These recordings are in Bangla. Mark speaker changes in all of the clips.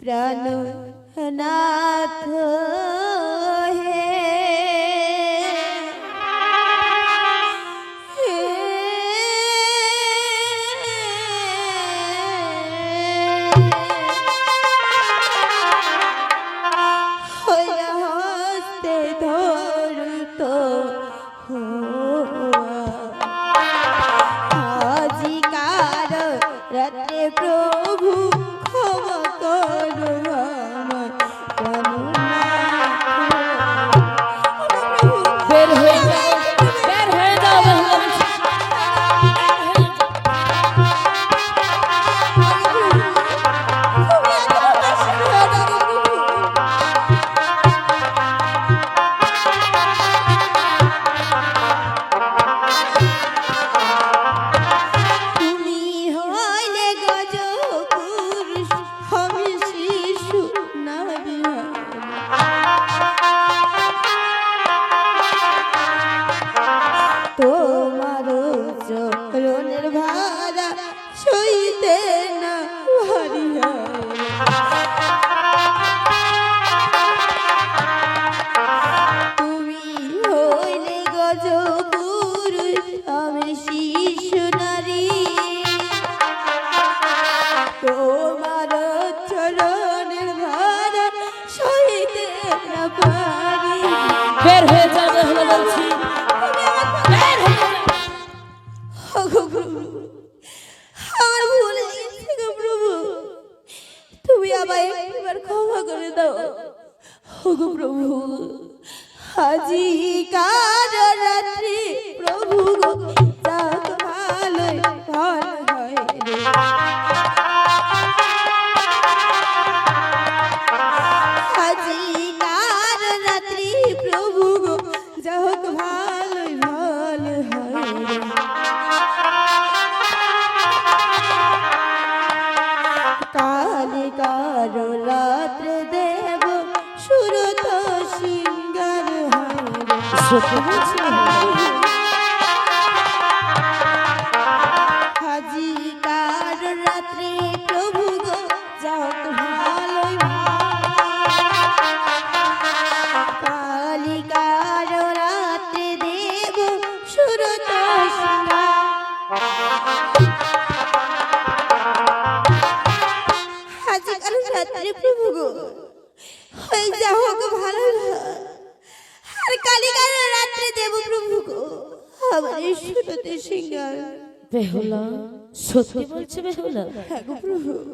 Speaker 1: প্রাণনাথ হে রাত্রে প্রভু ক্ষমা করো। হাজি কার রাত্রে প্রভু গো কালিকার রাত্রে দেব সুরত সিঙ্গার আজকাল রাত্রে প্রভু গো, হয়ে যা হোক ভালো। আর কালিকার রাত্রে দেব গো আমার সুরতে সিঙ্গার।
Speaker 2: বেহুলা সত্যি বলছে বেহুলা?
Speaker 1: হ্যাঁ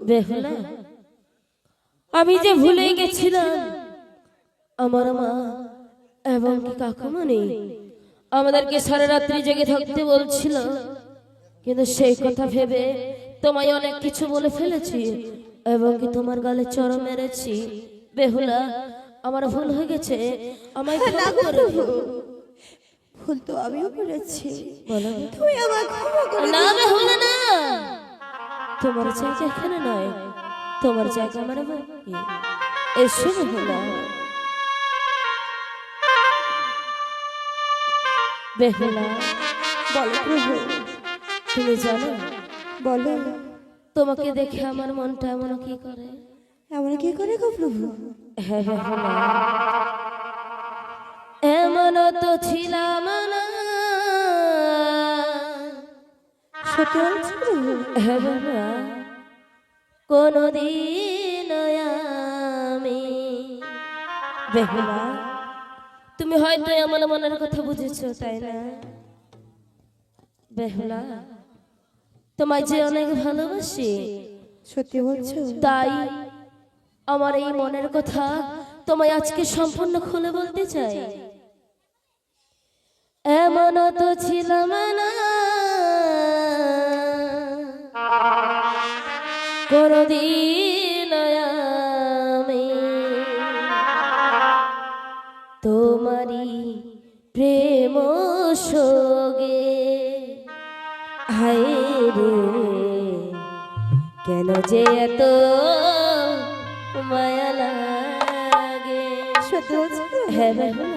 Speaker 2: বেহুলা আমি যে ভুলে গেছিলাম আমার মা এবং কি কাকুমণি আমাদেরকে সারা রাত্রি জেগে থাকতে বলছিল। কিন্তু সেই কথা ভেবে তোমায় অনেক কিছু বলে ফেলেছি এবং কি তোমার গালে চড় মেরেছি। বেহুলা আমার ভুল হয়ে গেছে আমায় ক্ষমা করে।
Speaker 1: ভুল তো আমিও করেছি।
Speaker 2: বলো
Speaker 1: তুমি আমার ক্ষমা করে
Speaker 2: না বেহুলা না। তোমার জায়গা এখানে নয়। তোমার জায়গা আমার বাড়ি এসো বেহুলা বেহুলা
Speaker 1: বলো প্রভু
Speaker 2: তুমি জানো?
Speaker 1: বলো।
Speaker 2: তোমাকে দেখে আমার মনটা এমন কি করে?
Speaker 1: এমন কি করে গো প্রভু?
Speaker 2: হ্যাঁ বেহুলা এমন তো ছিলাম না। হ্যাঁ কোনদিন আমি বেহুলা। তুমি হয়তো আমার মনের কথা বুঝেছ তাই না? বেহুলা তোমায় যে অনেক ভালোবাসি
Speaker 1: সত্যি বলছো?
Speaker 2: তাই আমার এই মনের কথা তোমায় আজকে সম্পূর্ণ খুলে বলতে চাই। এমন তো ছিলাম না কোনদিন আমি তোমারি প্রেম সোগে হায় রে কেন যে এত মায়া লাগে?
Speaker 1: বলছো
Speaker 2: হ্যাঁ।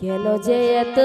Speaker 2: কেন যে এত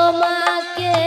Speaker 2: তোমাকে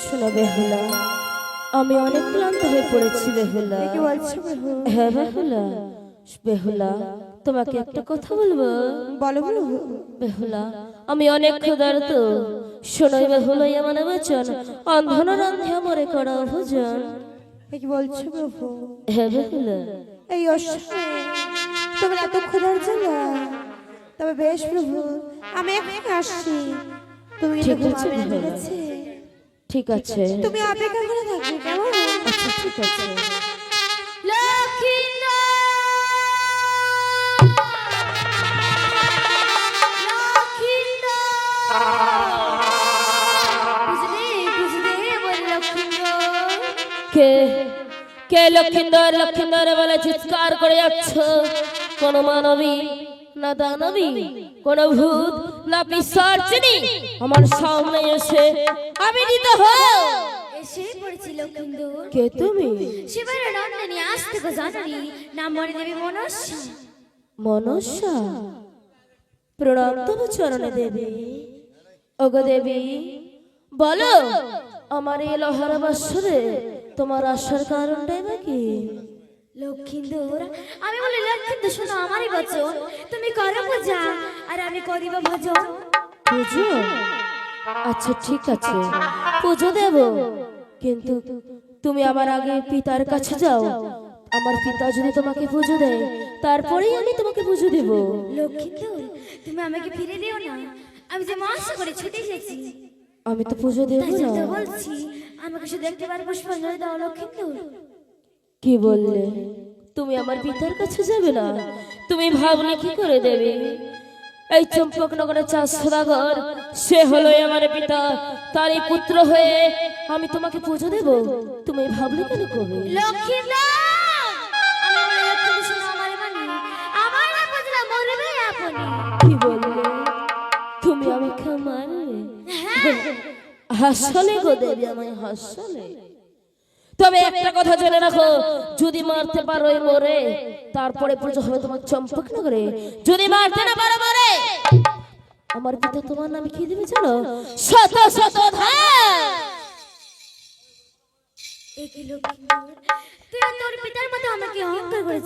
Speaker 2: শোনো বেহুলা আমি অনেক ক্লান্ত হয়ে পড়েছি বেহুলা। হ্যাঁ বেহুলা বেহুলা তোমাকে একটা কথা বলব?
Speaker 1: বলো বলো
Speaker 2: বেহুলা আমি অনেক ক্ষুধার্ত। শোনো বেহুলাই আমার বচন অন্ধন রান্ধে মরে করা ভোজন
Speaker 1: কি বলছো প্রভু?
Speaker 2: হ্যাঁ
Speaker 1: এই অসময়ে তোমার এত ক্ষুধার জন্য? তবে বেশ প্রভু আমি এখন আসছি। তুমি
Speaker 2: ঠিক আছে,
Speaker 1: ঠিক আছে। তুমি অপেক্ষা করে থাকবে কেমন?
Speaker 2: আচ্ছা ঠিক আছে। কে কে লক্ষিন্দর লক্ষিন্দর বলে চিৎকার করে যাচ্ছ? কোন মানবী না দানবী কোন ভূত না পিসাচিনি আমার সামনে এসে আমি দিত হও।
Speaker 3: এসে পড়েছি লক্ষিন্দর।
Speaker 2: কে তুমি?
Speaker 3: শিবের নন্দনী জানানি নাম মনে দেবী মনস্যা
Speaker 2: মনসা? প্রণাম তব চরণে দেবী। ওগো দেবী বলো আমার এই লহারা বাসরে তোমার আসার কারণটাই নাকি?
Speaker 3: লক্ষিন্দর আমি বলি লক্ষিন্দর শোনো আমারই বচন। তুমি করো পূজা আর আমি করিব ভজন।
Speaker 2: পুজো আচ্ছা ঠিক আছে। পুজো দেব। কিন্তু তুমি আমার আগে পিতার কাছে যাও। আমার পিতা যদি তোমাকে পুজো দেয় তারপরেই আমি তোমাকে পুজো দেব।
Speaker 3: লক্ষিন্দর তুমি আমাকে ফিরে দিও না। আমি যে মাস করে ছুটে এসেছি।
Speaker 2: আমি তো পুজো দেব না।
Speaker 3: বলছি আমাকে শুধু একটিবার পুষ্পাঞ্জলি দাও
Speaker 2: কি বললে? তুমি আমার পিতার কাছে যাবে না। তুমি ভাবলে কি করে দেবে? এই চম্পকনগরের চাষ সদাগর সে হলো আমার পিতা। তারই পুত্র হয়ে আমি তোমাকে পুজো দেব। তুমি ভাবলে কেন কবে
Speaker 3: লক্ষিন্দর
Speaker 2: হাসলে গো দেবী আমায় হাসলে তবে একটা কথা জেনে রাখো, যদি মারতে পারো মরে, তারপরে পুজো হবে তোমার চম্পক নগরে যদি মারতে না পারো মরে, আমার পিতা তোমার নামে কি দিবে জানো? শত শত ধান
Speaker 3: তুই তোর পিতার মতো আমাকে অহংকার করে